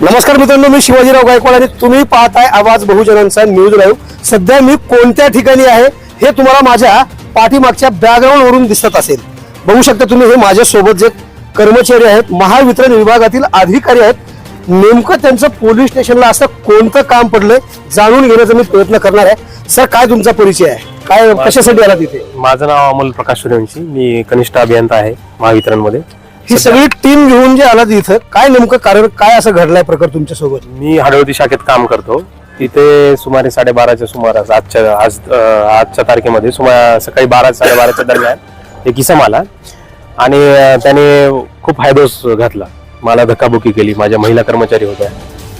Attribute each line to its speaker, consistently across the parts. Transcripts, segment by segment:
Speaker 1: नमस्कार मित्रांनो मी शिवाजीराव गायकवाड आणि तुम्ही पाहताय आवाज बहुजनांचा न्यूज लाईव्ह. सध्या मी कोणत्या ठिकाणी आहे हे तुम्हाला माझ्या पाठीमागच्या बॅकग्राऊंड वरून दिसत असेल. बघू शकता तुम्ही हे माझ्यासोबत जे कर्मचारी आहेत महावितरण विभागातील अधिकारी आहेत नेमकं त्यांचं पोलीस स्टेशनला असं कोणतं काम पडलंय जाणून घेण्याचा मी प्रयत्न करणार आहे. सर काय तुमचा परिचय आहे? काय कशासाठी आला तिथे
Speaker 2: माझं नाव अमोल प्रकाश सूर्यवंशी. मी कनिष्ठ अभियंता आहे महावितरणमध्ये.
Speaker 1: ही सगळी टीम घेऊन जे आला इथं काय नेमकं कारण काय असं घडलाय प्रकार तुमच्यासोबत
Speaker 2: मी हडवती शाखेत काम करतो. तिथे सुमारे साडेबाराच्या सुमारास आजच्या आज अं, आजच्या तारखेमध्ये सुमार सकाळी बारा साडेबाराच्या दरम्यान एक इसम आला. आणि अं, त्याने खूप हायदोस घातला. मला धक्काबुक्की केली माझ्या महिला कर्मचारी होत्या.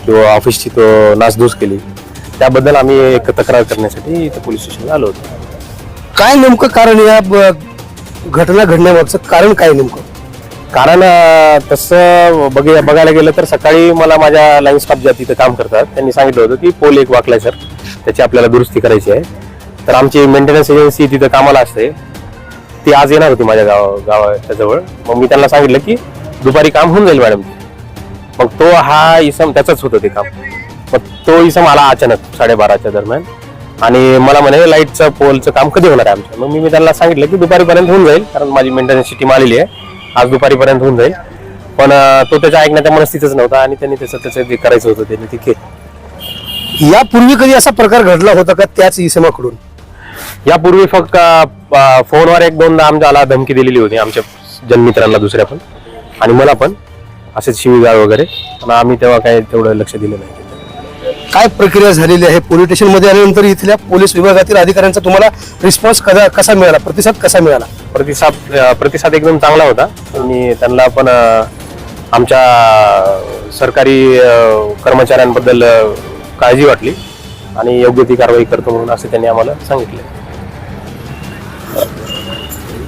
Speaker 2: किंवा ऑफिसची तो नासधूस केली. त्याबद्दल आम्ही एक तक्रार करण्यासाठी इथे पोलीस स्टेशनला आलो होतो.
Speaker 1: काय नेमकं कारण या ब- घटना घडण्यामागचं कारण काय नेमकं?
Speaker 2: कारण तसं बघ बघायला गेलं तर सकाळी मला माझ्या लाईन स्टाफ ज्या तिथे काम करतात त्यांनी सांगितलं होतं की पोल एक वाकलाय सर त्याची आपल्याला दुरुस्ती करायची आहे. तर आमची मेंटेनन्स एजन्सी तिथं कामाला असते. ती आज येणार होती माझ्या गाव गावाच्या जवळ मग मी त्यांना सांगितलं की दुपारी काम होऊन जाईल मॅडम मग तो हा इसम त्याचंच होतं ते काम. मग तो इसम आला अचानक साडेबाराच्या दरम्यान. आणि मला म्हणे लाईटचं पोलचं काम कधी होणार आहे आमचं? मग मी मी त्यांना सांगितलं की दुपारीपर्यंत होऊन जाईल कारण माझी मेंटेनन्सची टीम आलेली आहे. आज दुपारीपर्यंत होऊन जाईल. पण तो त्याच्या ऐकण्याच्या मनस्थितीच नव्हता आणि त्यांनी त्याचं त्याचं जे करायचं होतं त्यांनी ते केलं.
Speaker 1: यापूर्वी कधी असा प्रकार घडला होता का त्याच इसमाकडून?
Speaker 2: यापूर्वी फक्त फोनवर एक दोनदा आमच्याला धमकी दिलेली होती आमच्या जनमित्रांना दुसऱ्या पण. आणि मला पण असेच शिवीगाळ वगैरे. पण आम्ही तेव्हा काही तेवढं लक्ष दिलं नाही.
Speaker 1: काय प्रक्रिया झालेली आहे? पोलीस स्टेशनमध्ये आल्यानंतर इथल्या पोलीस विभागातील अधिकाऱ्यांचा तुम्हाला रिस्पॉन्स कसा कसा मिळाला? प्रतिसाद कसा मिळाला?
Speaker 2: प्रतिसाद प्रतिसाद एकदम चांगला होता. आणि त्यांना पण आमच्या सरकारी कर्मचाऱ्यांबद्दल काळजी वाटली. आणि योग्य ती कारवाई करतो म्हणून असं त्यांनी आम्हाला सांगितलं.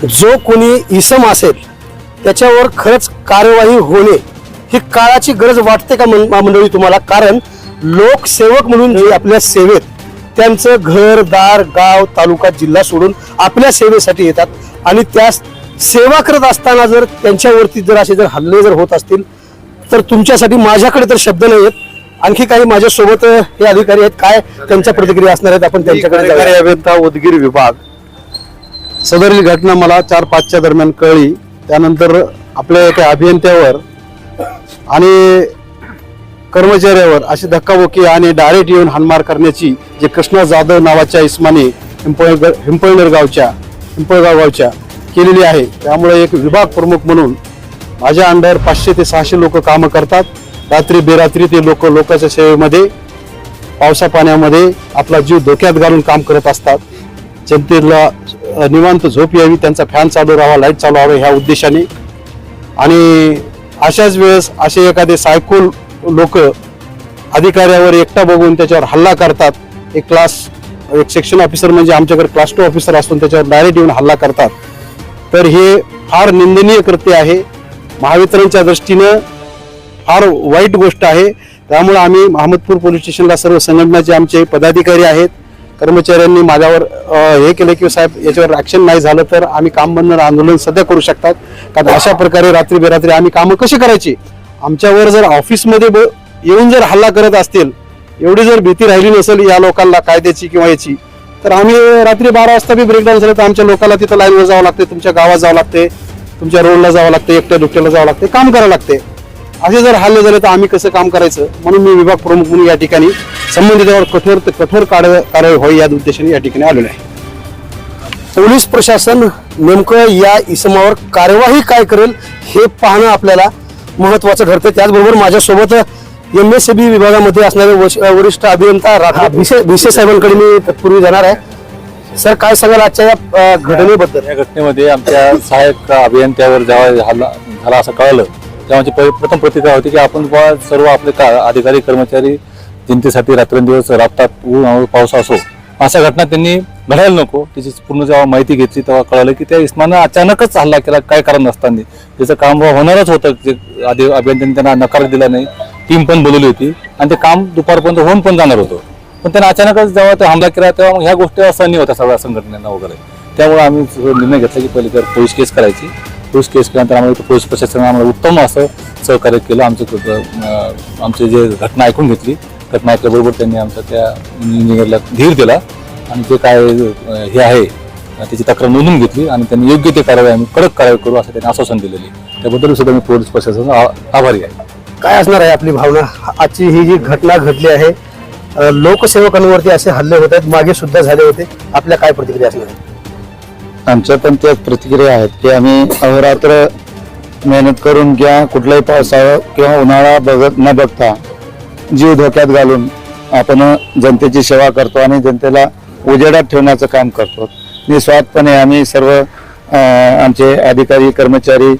Speaker 1: जो कोणी इसम असेल त्याच्यावर खरंच कार्यवाही होणे ही काळाची गरज वाटते का मंडळी तुम्हाला? कारण लोकसेवक म्हणून जे आपल्या सेवेत त्यांचं घर दार गाव तालुका जिल्हा सोडून आपल्या सेवेसाठी येतात. आणि त्या सेवा करत असताना जर त्यांच्यावरती जर असे जर हल्ले जर होत असतील तर तुमच्यासाठी माझ्याकडे तर शब्द नाही आहेत आणखी काही माझ्यासोबत हे अधिकारी आहेत काय त्यांच्या प्रतिक्रिया असणार आहेत आपण त्यांच्याकडे
Speaker 3: अभियंता उदगीर विभाग. सदरील घटना मला चार पाचच्या दरम्यान कळली. त्यानंतर आपल्या एका अभियंत्यावर आणि कर्मचाऱ्यावर अशी धक्काबुक्की आणि डायरेक्ट येऊन हानमार करण्याची जे कृष्णा जाधव नावाच्या इस्माने हिंपळ हिंपळनेर गावच्या हिंपळगाव गावच्या केलेली आहे. त्यामुळे एक विभाग प्रमुख म्हणून माझ्या अंडर पाचशे ते सहाशे लोक कामं करतात. रात्री बेरात्री ते लोक लोकांच्या सेवेमध्ये पावसा पाण्यामध्ये आपला जीव धोक्यात घालून काम करत असतात. जनतेला निवांत झोप यावी त्यांचा फॅन चालू राहावा लाइट चालू राहावं ह्या उद्देशाने. आणि अशाच वेळेस असे एखादे सायकूल लोक अधिकाऱ्यावर एकटा बघून त्याच्यावर हल्ला करतात. एक क्लास एक सेक्शन ऑफिसर म्हणजे आमच्याकडे क्लास टू ऑफिसर असून त्याच्यावर डायरेक्ट येऊन हल्ला करतात. तर हे फार निंदनीय कृत्य आहे. महावितरणच्या दृष्टीनं फार वाईट गोष्ट आहे. त्यामुळे आम्ही अहमदपूर पोलीस स्टेशनला सर्व संघटनाचे आमचे पदाधिकारी आहेत. कर्मचाऱ्यांनी माझ्यावर हे केलं की साहेब याच्यावर ॲक्शन नाही झालं तर आम्ही काम बंद आंदोलन सध्या करू शकतात. कारण अशा प्रकारे रात्री बेरात्री आम्ही कामं कशी करायची? आमच्यावर जर ऑफिसमध्ये ब- येऊन जर हल्ला करत असतील एवढी जर भीती राहिली नसेल या लोकांना कायद्याची किंवा याची तर आम्ही रात्री बारा वाजता बी ब्रेकडाऊन झालं तर आमच्या लोकांना तिथं लाईनवर जावं लागते तुमच्या गावात जावं लागते तुमच्या रोडला जावं लागते एकट्या दुकट्याला जावं लागते काम करावं लागते. असे जर हल्ले झाले तर आम्ही कसं काम करायचं? म्हणून मी विभाग प्रमुख म्हणून या ठिकाणी संबंधितांवर कठोर कठोर कारवाई व्हावी या उद्देशाने या ठिकाणी आलेलो आहे.
Speaker 1: पोलीस प्रशासन नेमकं या इसमावर कार्यवाही काय करेल हे पाहणं आपल्याला महत्वाचं ठरतं. त्याचबरोबर माझ्यासोबत एम एस बी विभागामध्ये असणारे वरिष्ठ अभियंता राठा भिसे भिसे साहेबांकडे मी तत्पूर्वी जाणार आहे. सर काय सांगाल आजच्या या घटनेबद्दल?
Speaker 4: या घटनेमध्ये आमच्या सहाय्यक अभियंत्यावर जेव्हा हल्ला झाला असं कळलं तेव्हा प्रथम प्रतिक्रिया होती की आपण सर्व आपले का अधिकारी कर्मचारी जनतेसाठी रात्रंदिवस राबतात ऊन पाऊस असो. अशा घटना त्यांनी घडायला नको. त्याची पूर्ण जेव्हा माहिती घेतली तेव्हा कळालं की त्या इस्मानं अचानकच हल्ला केला. काय कारण नसताना त्याचं काम होणारच होतं. जे आधी अभियंत्यांनी त्यांना नकार दिला नाही. टीम पण बोलवली होती. आणि ते काम दुपारपर्यंत होऊन पण जाणार होतं. पण त्यांना अचानकच जेव्हा ते हमला केला तेव्हा मग ह्या गोष्टी असहनीय होत्या सगळ्या संघटनेला वगैरे. त्यामुळे आम्ही निर्णय घेतला की पहिले तर पोलीस केस करायची.
Speaker 5: पोलीस केस केल्यानंतर आम्हाला पोलीस प्रशासनानं आम्हाला उत्तम असं सहकार्य केलं. आमचं आमची जे घटना ऐकून घेतली घटना ऐकल्याबरोबर त्यांनी आमच्या त्या इंजिनियरला धीर दिला. आणि जे काय हे आहे त्याची तक्रार नोंदून घेतली आणि त्यांनी योग्य ते कारवाई आम्ही कडक कारवाई करू असं त्यांनी आश्वासन दिलेली. त्याबद्दल सुद्धा मी पोलीस प्रशासनाचा आ- आभारी आहे.
Speaker 1: काय असणार आहे आपली भावना? आजची ही जी घटना घडली आहे लोकसेवकांवरती असे हल्ले होत आहेत मागे सुद्धा झाले होते. आपल्या काय प्रतिक्रिया असणार आहे?
Speaker 6: आमच्या पण त्याच प्रतिक्रिया आहेत की आम्ही अहोरात्र मेहनत करून किंवा कुठलाही पावसाळा किंवा उन्हाळा बघत न बघता जीव धोक्यात घालून आपण जनतेची सेवा करतो आणि जनतेला उजेडात ठेवण्याचं काम करतो. निस्वार्थपणे आम्ही सर्व आमचे अधिकारी कर्मचारी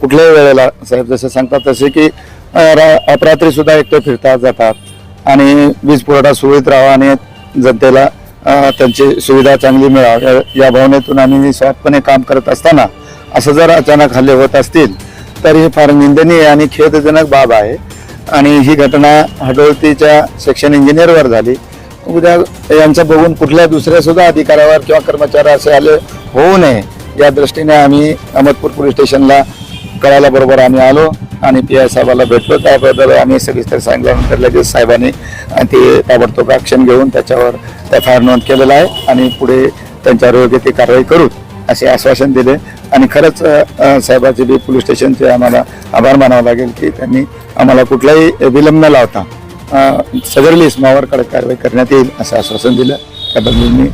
Speaker 6: कुठल्याही वेळेला साहेब जसे सांगतात तसे की अपरात्रीसुद्धा रा- एकटे फिरतात जातात आणि वीज पुरवठा सुरळीत राहावा आणि जनतेला त्यांची सुविधा चांगली मिळावी. या- या भावनेतून आम्ही निस्वार्थपणे काम करत असताना असं जर अचानक हल्ले होत असतील तर ही फार निंदनीय आणि खेदजनक बाब आहे. आणि ही घटना हडोळतीच्या सेक्शन इंजिनियरवर झाली. उद्या यांचं बघून कुठल्या दुसऱ्यासुद्धा अधिकाऱ्यावर किंवा कर्मचारी असे आले होऊ नये या दृष्टीने आम्ही अहमदपूर पोलीस स्टेशनला कळायला बरोबर आम्ही आलो आणि पी आय साहेबाला भेटलो. त्याबद्दल आम्ही सविस्तर सांगितल्यानंतर लगेच साहेबांनी ते ताबडतोब ॲक्शन घेऊन त्याच्यावर एफ आय आर नोंद केलेला आहे आणि पुढे त्यांच्यावर योग्य ती कारवाई करू असे आश्वासन दिले. आणि खरंच साहेबाचे बी पोलीस स्टेशनचे आम्हाला आभार मानावं लागेल की त्यांनी आम्हाला कुठलाही विलंब न लावता सदरली इस्मावर कडक कारवाई करण्यात येईल असं आश्वासन दिलं. त्याबद्दल मी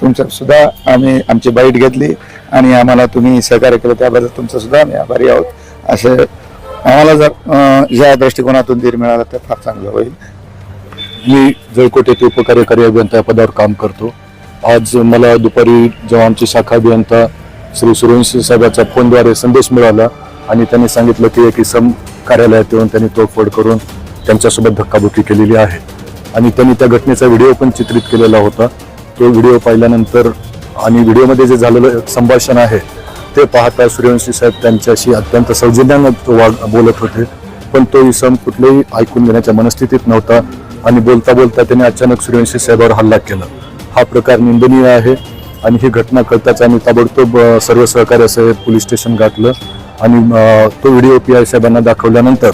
Speaker 6: तुमचं सुद्धा आम्ही आमची बाईट घेतली आणि आम्हाला तुम्ही सहकार्य केलं. त्याबद्दल तुमचं सुद्धा आम्ही आभारी आहोत. असं आम्हाला जर या दृष्टिकोनातून धीर मिळाला तर फार चांगलं होईल.
Speaker 4: मी जळकोट येथे उपकार्यकारी अभियंता या पदावर काम करतो. आज मला दुपारी जेव्हा आमची शाखा अभियंता श्री सूर्यवंशी साहेबाच्या फोनद्वारे संदेश मिळाला आणि त्यांनी सांगितलं की एक इसम कार्यालयात येऊन त्यांनी तोडफोड करून त्यांच्यासोबत धक्काबुक्की केलेली आहे. आणि त्यांनी त्या घटनेचा व्हिडिओ पण चित्रित केलेला होता. तो व्हिडिओ पाहिल्यानंतर आणि व्हिडिओमध्ये जे झालेलं संभाषण आहे ते पाहता सूर्यवंशी साहेब त्यांच्याशी अत्यंत सौजन्यानं वाग बोलत होते. पण तो इसम कुठलेही ऐकून घेण्याच्या मनस्थितीत नव्हता आणि बोलता बोलता त्याने अचानक सूर्यवंशी साहेबावर हल्ला केला. हा प्रकार निंदनीय आहे. आणि ही घटना कळताच आम्ही ताबडतोब सर्व सर्व सहकार्यासह पोलीस स्टेशन गाठलं आणि तो व्हिडिओ पी आय साहेबांना दाखवल्यानंतर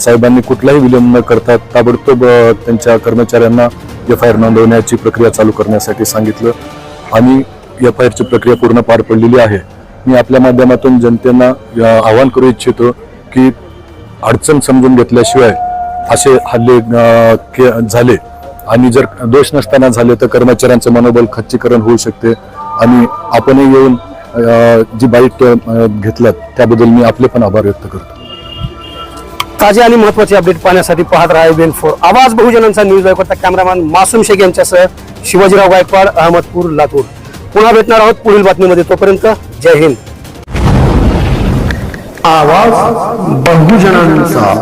Speaker 4: साहेबांनी कुठलाही विलंब न करता ताबडतोब त्यांच्या कर्मचाऱ्यांना एफ आय आर नोंदवण्याची प्रक्रिया चालू करण्यासाठी सांगितलं आणि एफ आय आरची प्रक्रिया पूर्ण पार पडलेली आहे. मी आपल्या माध्यमातून जनतेला आवाहन करू इच्छितो की अडचण समजून घेतल्याशिवाय असे हल्ले के- झाले आणि जर दोष नसताना झाले तर कर्मचाऱ्यांचं मनोबल खच्चीकरण होऊ शकते. आणि आपणही येऊन जी बाईट घेतल्यात त्याबद्दल मी आपले पण आभार व्यक्त करतो.
Speaker 1: ताजे आणि महत्त्वाचे अपडेट पाहण्यासाठी पाहत राहा बेन फोर आवाज बहुजनांचा न्यूज ऐकता कॅमेरामॅन मासूम शेख यांच्यासह शिवाजीराव गायकवाड अहमदपूर लातूर. पुन्हा भेटणार आहोत पुढील बातमीमध्ये. तोपर्यंत जय हिंद. आवाज बहुजनांचा.